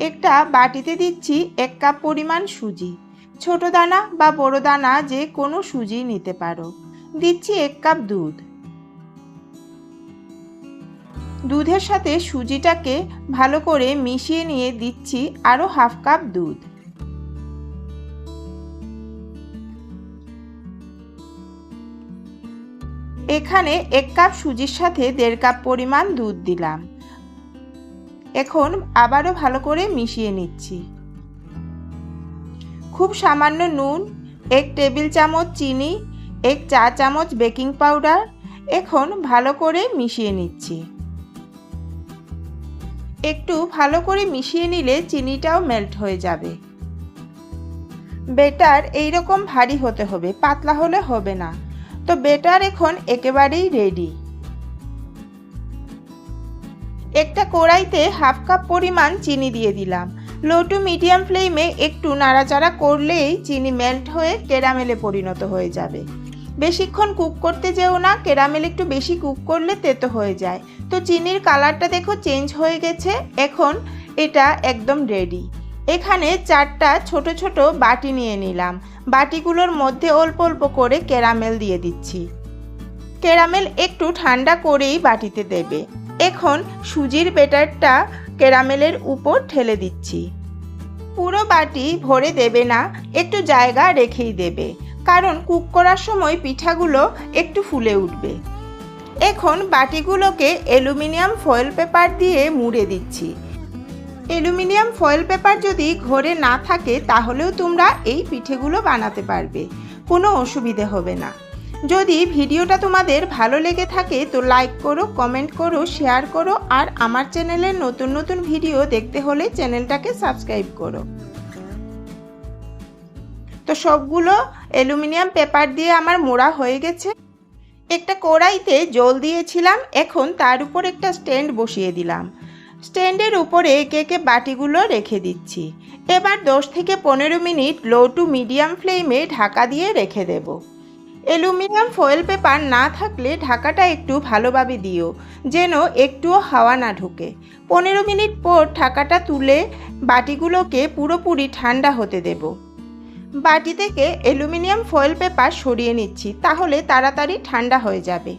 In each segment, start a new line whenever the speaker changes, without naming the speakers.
একটা বাটিতে দিচ্ছি এক কাপ পরিমাণ সুজি। ছোট দানা বা বড় দানা যে কোনো সুজি নিতে পারো। দিচ্ছি এক কাপ দুধ। দুধের সাথে সুজিটাকে ভালো করে মিশিয়ে নিয়ে দিচ্ছি আরও হাফ কাপ দুধ। এখানে এক কাপ সুজির সাথে দেড় কাপ পরিমাণ দুধ দিলাম। এখন আবারও ভালো করে মিশিয়ে নিচ্ছি। খুব সামান্য নুন, এক টেবিল চামচ চিনি, এক চা চামচ বেকিং পাউডার এখন ভালো করে মিশিয়ে নিচ্ছি। একটু ভালো করে মিশিয়ে নিলে চিনিটাও মেল্ট হয়ে যাবে। বেটার এইরকম ভারী হতে হবে, পাতলা হলে হবে না। তো বেটার এখন একেবারেই রেডি। একটা কড়াইতে হাফ কাপ পরিমাণ চিনি দিয়ে দিলাম। লো টু মিডিয়াম ফ্লেমে একটু নাড়াচাড়া করলেই চিনি মেল্ট হয়ে কেরামেলে পরিণত হয়ে যাবে। বেশিক্ষণ কুক করতে যেও না কেরামেল একটু বেশি কুক করলে তেতো হয়ে যায়। তো চিনির কালারটা দেখো চেঞ্জ হয়ে গেছে, এখন এটা একদম রেডি এখানে চারটা ছোট ছোট বাটি নিয়ে নিলাম। বাটিগুলোর মধ্যে অল্প অল্প করে কেরামেল দিয়ে দিচ্ছি। কেরামেল একটু ঠান্ডা করেই বাটিতে দেবে। এখন সুজির বেটারটা ক্যারামেলের উপর ঠেলে দিচ্ছি। পুরো বাটি ভরে দেবে না, একটু জায়গা রেখেই দেবে, কারণ কুক করার সময় পিঠাগুলো একটু ফুলে উঠবে। এখন বাটিগুলোকে অ্যালুমিনিয়াম ফয়েল পেপার দিয়ে মুড়ে দিচ্ছি। অ্যালুমিনিয়াম ফয়েল পেপার যদি ঘরে না থাকে, তাহলেও তোমরা এই পিঠেগুলো বানাতে পারবে, কোনো অসুবিধে হবে না। যদি ভিডিওটা তোমাদের ভালো লেগে থাকে তো লাইক করো, কমেন্ট করো, শেয়ার করো আর আমার চ্যানেলের নতুন নতুন ভিডিও দেখতে হলে চ্যানেলটাকে সাবস্ক্রাইব করো। তো সবগুলো অ্যালুমিনিয়াম পেপার দিয়ে আমার মোড়া হয়ে গেছে। একটা কড়াইতে জল দিয়েছিলাম, এখন তার উপর একটা স্ট্যান্ড বসিয়ে দিলাম। স্ট্যান্ডের উপরে একে একে বাটিগুলো রেখে দিচ্ছি। এবার দশ থেকে পনেরো মিনিট লো টু মিডিয়াম ফ্লেমে ঢাকা দিয়ে রেখে দেব। অ্যালুমিনিয়াম ফয়েল পেপার না থাকলে ঢাকাটা একটু ভালোভাবে দিও, যেন একটুও হাওয়া না ঢুকে। পনেরো মিনিট পর ঢাকাটা তুলে বাটিগুলোকে পুরোপুরি ঠান্ডা হতে দেব। বাটি থেকে অ্যালুমিনিয়াম ফয়েল পেপার সরিয়ে নিচ্ছি, তাহলে তাড়াতাড়ি ঠান্ডা হয়ে যাবে।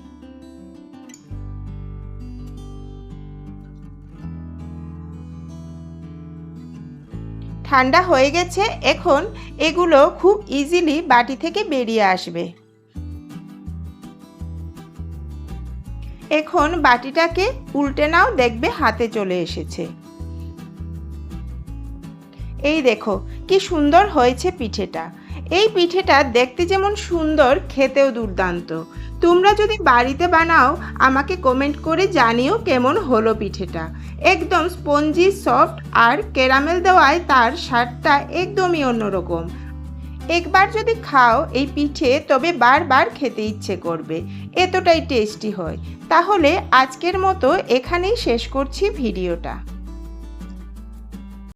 ঠান্ডা হয়ে গেছে, এখন এগুলো খুব ইজিলি বাটি থেকে বেরিয়ে আসবে। এখন বাটিটাকে উল্টে নাও, দেখবে হাতে চলে এসেছে। এই দেখো, কি সুন্দর হয়েছে পিঠেটা। এই পিঠেটা দেখতে যেমন সুন্দর, খেতেও দুর্দান্ত। তোমরা যদি বাড়িতে বানাও, আমাকে কমেন্ট করে জানিও কেমন হলো পিঠেটা। একদম স্পঞ্জি, সফট আর ক্যারামেল দেওয়ায় তার স্বাদটা একদমই অন্যরকম। একবার যদি খাও এই পিঠে, তবে বারবার খেতে ইচ্ছে করবে। এতটাই টেস্টি হয়। তাহলে আজকের মতো এখানেই শেষ করছি ভিডিওটা।